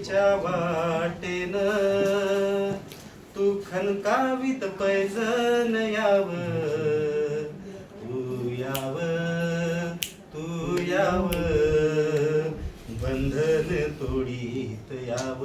परतीच्या वाटेन. तू खनकावित पैजन याव. तू याव तू याव. बंधन तोडीत याव.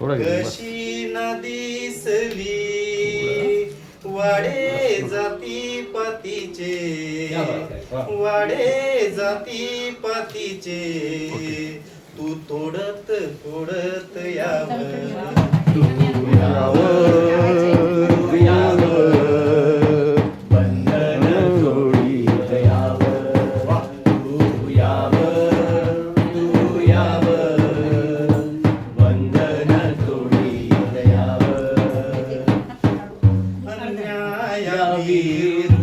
थोडं कशी दिसली वाडे जाती पातीचे. वाडे जाती पातीचे. तू तोडत तोडत याव. Yavir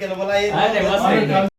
केलं मला